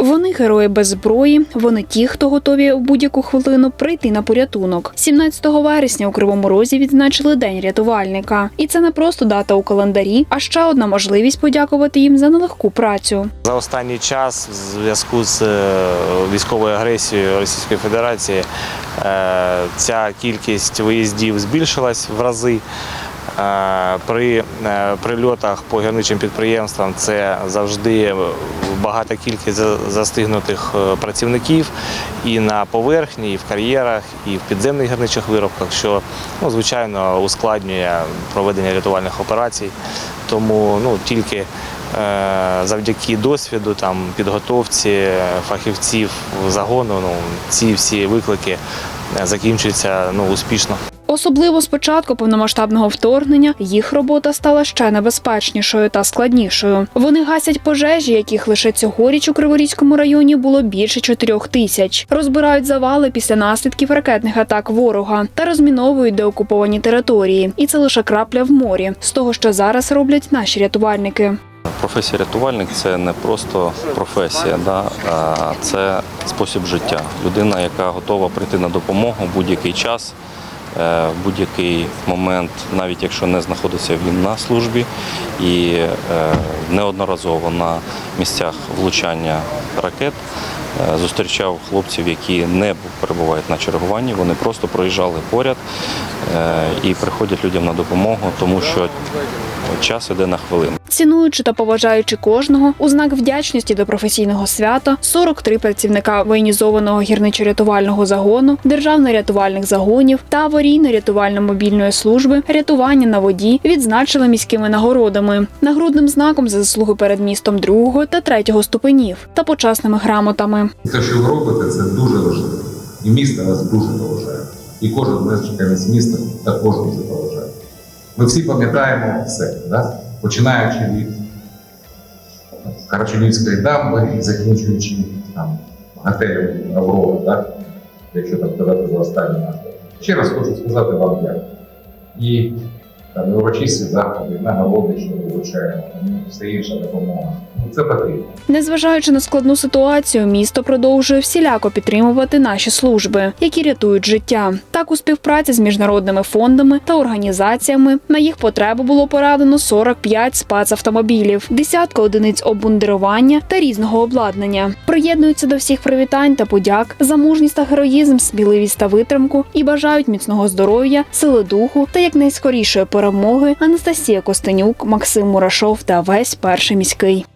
Вони герої без зброї. Вони ті, хто готові в будь-яку хвилину прийти на порятунок. 17 вересня у Кривому Розі відзначили День рятувальника, і це не просто дата у календарі, а ще одна можливість подякувати їм за нелегку працю. За останній час, в зв'язку з е, військовою агресією Російської Федерації, е, ця кількість виїздів збільшилась в рази. Е, При прильотах по гірничим підприємствам це завжди багата кількість за- застигнутих е, працівників і на поверхні, і в кар'єрах, і в підземних гірничих виробках, що ну, звичайно ускладнює проведення рятувальних операцій. Тому ну, тільки е, завдяки досвіду, там, підготовці е, фахівців загону ну, ці всі виклики закінчуються ну, успішно. Особливо з початку повномасштабного вторгнення їх робота стала ще небезпечнішою та складнішою. Вони гасять пожежі, яких лише цьогоріч у Криворізькому районі було більше чотирьох тисяч. Розбирають завали після наслідків ракетних атак ворога та розміновують деокуповані території. І це лише крапля в морі з того, що зараз роблять наші рятувальники. Професія рятувальник це не просто професія, да, це спосіб життя. Людина, яка готова прийти на допомогу будь-який час, в будь-який момент, навіть якщо не знаходиться він на службі, і е, неодноразово на місцях влучання ракет е, зустрічав хлопців, які не перебувають на чергуванні. Вони просто проїжджали поряд е, і приходять людям на допомогу, тому що час іде на хвилину. Цінуючи та поважаючи кожного, у знак вдячності до професійного свята 43 працівника воєнізованого гірничо-рятувального загону, державно-рятувальних загонів та аварійно-рятувально-мобільної служби рятування на воді відзначили міськими нагородами, нагрудним знаком за заслуги перед містом другого та третього ступенів та почасними грамотами. Те, що ви робите, це дуже важливо. І місто вас дуже поважає. І кожен мешканець міста також дуже поважає. Ми всі пам'ятаємо все, да? Починаючи від Карачунівської дамби і закінчуючи там, готелем Аврора, так? якщо там казати за останню назви. Ще раз хочу сказати вам дякую. І урочисті заходи, нагороди, що вручаємо, все інша допомога. Ну, Це потрібно. Незважаючи на складну ситуацію, місто продовжує всіляко підтримувати наші служби, які рятують життя. Так, у співпраці з міжнародними фондами та організаціями на їх потреби було порадено 45 спецавтомобілів, десятка одиниць обмундирування та різного обладнання. Приєднуються до всіх привітань та подяк за мужність та героїзм, сміливість та витримку і бажають міцного здоров'я, сили духу та якнайскорішої перемоги Анастасія Костенюк, Максим Мурашов та весь перший міський.